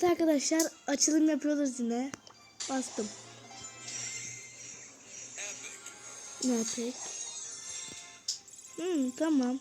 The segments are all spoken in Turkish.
Evet arkadaşlar açılım yapıyoruz yine. Bastım. Ne pek? Hmm, tamam.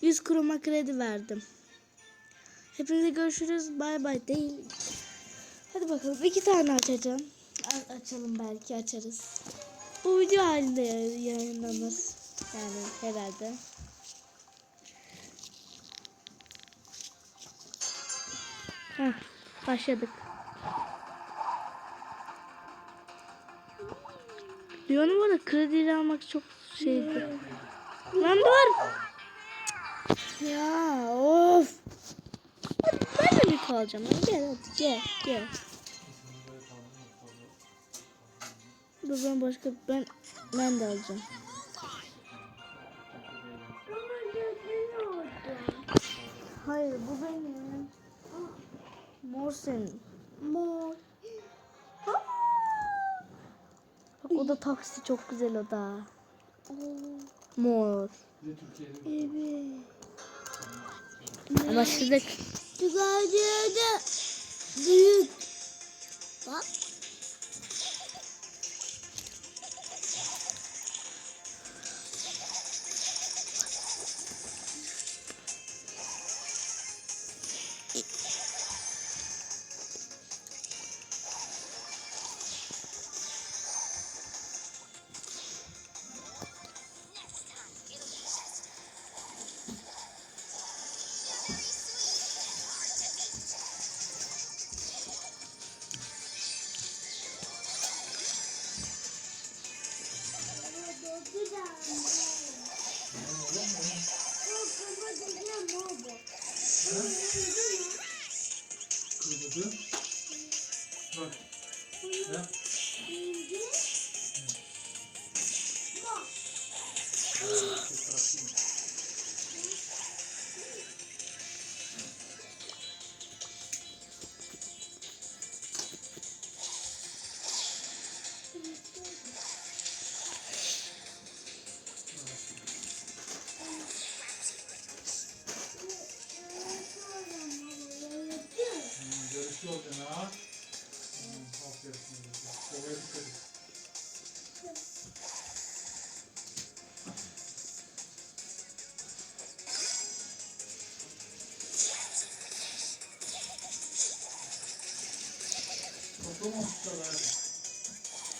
100 kuruma kredi verdim. Hepinize görüşürüz. Bay bay değil. Hadi bakalım iki tane açacağım. A- açalım belki açarız. Bu video halinde yay- yayınlanır. Yani herhalde. Heh, başladık. Leon'un bu arada krediyle almak çok şeydi. Lan dur. Ya of. Ben de bir kalacağım. Hadi gel hadi gel gel. Dur ben başka ben ben de alacağım. Hayır bu benim. Mor senin. Mor. Bak o da taksi çok güzel o da. Mor. Evet. Başladık. Tükacıda büyük. Bak. Kırmızı. Bak. Ya. Yarışı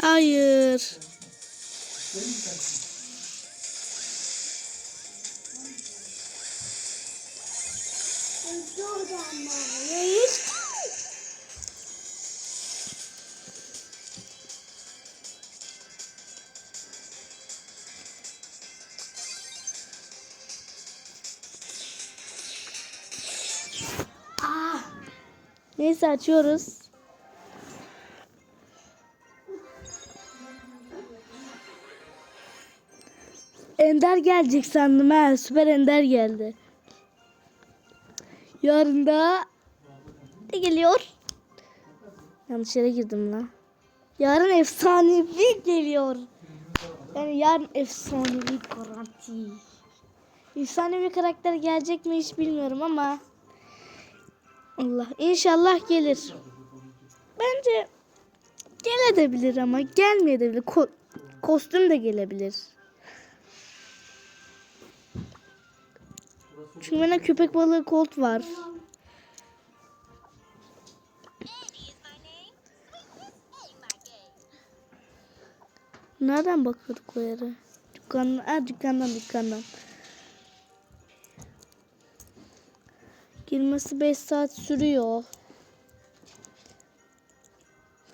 Hayır. Neyse açıyoruz. Ender gelecek sandım ha. Süper Ender geldi. Yarın da ne geliyor? Yanlış yere girdim lan. Yarın efsanevi geliyor. Yani yarın efsanevi garanti. Efsanevi karakter gelecek mi hiç bilmiyorum ama Allah inşallah gelir. Bence gelebilir ama gelmeyebilir. Ko- kostüm de gelebilir. Çünkü bende köpek balığı kolt var. Nereden bakıyorduk o yere? Dükkandan, ha, dükkandan dükkandan. Girmesi 5 saat sürüyor.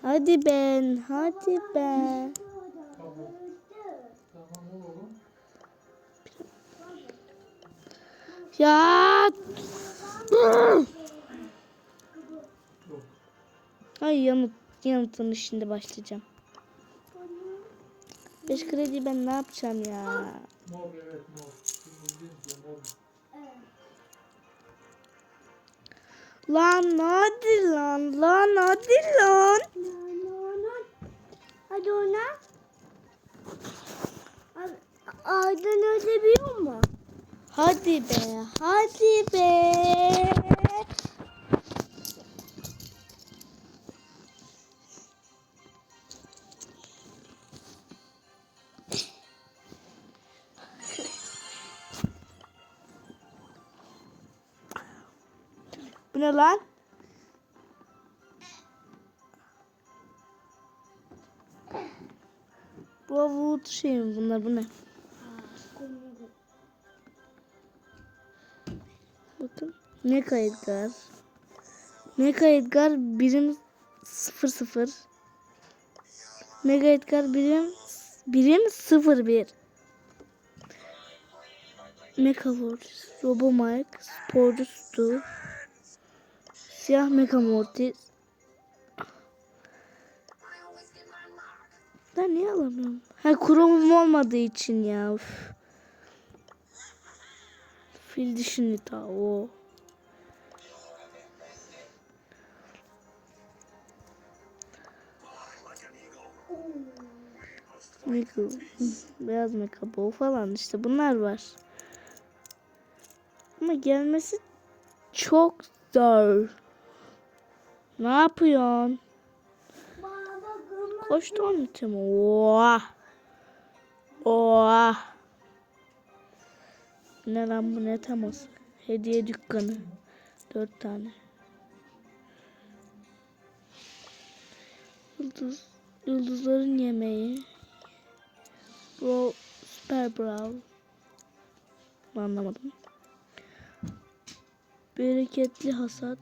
Hadi ben, hadi ben. Ya. Ay yanıt, yanıtın şimdi başlayacağım. 5 kredi ben ne yapacağım ya? Lan hadi lan, lan hadi lan. Hadi ona. Ağaçtan ödebiliyor mu? Hadi be, hadi be. Bu ne lan? Bu avut şey mi bunlar bu ne? Mecha Edgar. Mecha Edgar birim 00. Mega Edgar birim birim 01. Mecha Mortis, Robo Mike, Sporcu Stu, Siyah Mecha Mortis. Ben niye alamıyorum? Ha kromum olmadığı için ya. Fil dişini ta o. Meka, beyaz meka bu falan işte bunlar var. Ama gelmesi çok zor. Ne yapıyorsun? Koştu onun için. Oha. Oha. Ne lan bu ne teması? Hediye dükkanı. Dört tane. Yıldız, yıldızların yemeği. Bro, Super Brawl. Anlamadım. Bereketli hasat.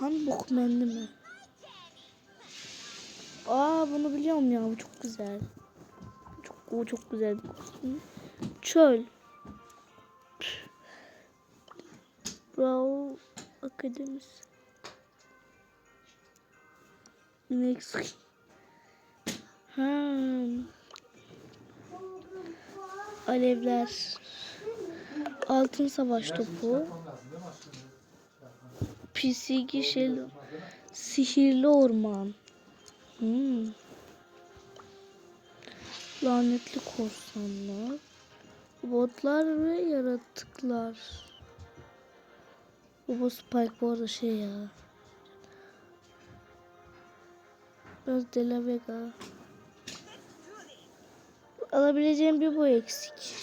Hanbok mendi mi? Aa bunu biliyorum ya bu çok güzel. Çok o çok güzel bir kostüm. Çöl. Brawl Akademisi. Next. Ha. Alevler. Altın savaş topu. Değil mi? Sihirli orman. Hmm. Lanetli korsanlar. Botlar ve yaratıklar. Bu Spike bu arada şey ya. Biraz De La Vega. Alabileceğim bir bu eksik.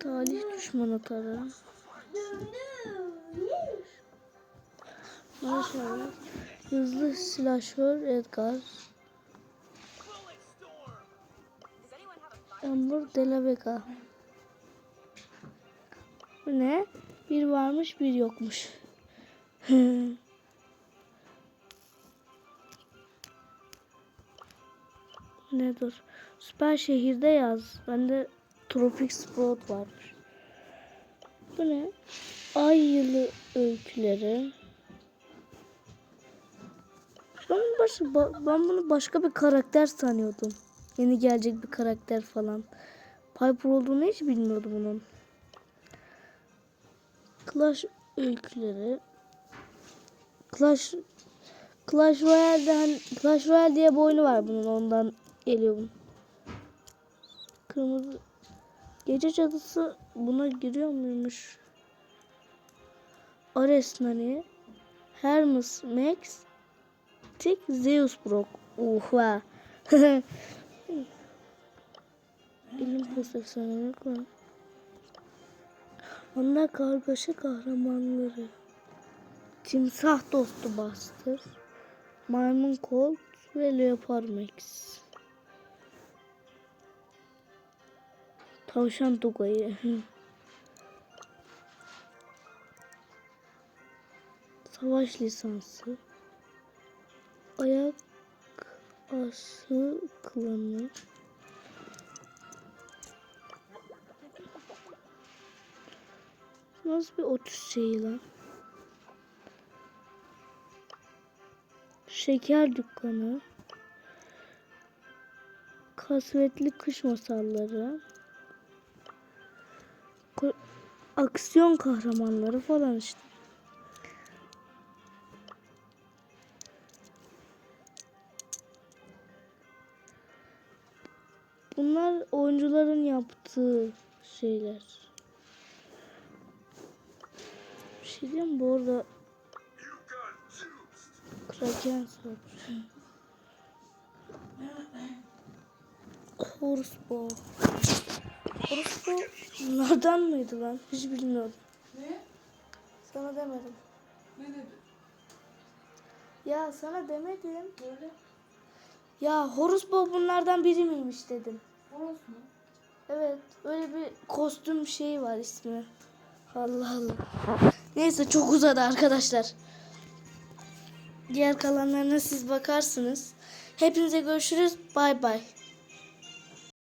Talih düşman atarı. Maşallah. Hızlı silahşör Edgar. Amber de la Vega. Bu ne? Bir varmış bir yokmuş. ne dur? Süper şehirde yaz. Bende Tropik Sprout varmış. Bu ne? Ay yılı öyküleri. Ben, baş, ba- ben bunu başka bir karakter sanıyordum. Yeni gelecek bir karakter falan. Piper olduğunu hiç bilmiyordum onun. Clash öyküleri. Clash Clash Royale'de hani Clash Royale diye bir oyunu var bunun ondan geliyor bunun. Kırmızı Gece cadısı buna giriyor muymuş? Ares Nani Hermes Max Tek Zeus Brock. Uha. Olympus efsanelik var. Onlar kargaşa kahramanları. Timsah dostu Buster. Maymun Colt ve Leopard Max. Tavşan Tugay'ı. Savaş lisansı. Ayak ası klanı. Nasıl bir otuz şeyi lan? Şeker dükkanı. Kasvetli kış masalları. Aksiyon kahramanları falan işte. Bunlar oyuncuların yaptığı şeyler. Bir şey diyeyim? Bu arada Kraken sormuş. Horseball. Orası bunlardan mıydı lan? Hiç bilmiyordum. Ne? Sana demedim. Ne dedi? Ya sana demedim. Böyle. Ya Horus Bow bunlardan biri miymiş dedim. Horoz mu? Evet öyle bir kostüm şeyi var ismi. Allah Allah. Neyse çok uzadı arkadaşlar. Diğer kalanlarına siz bakarsınız. Hepinize görüşürüz. Bay bay.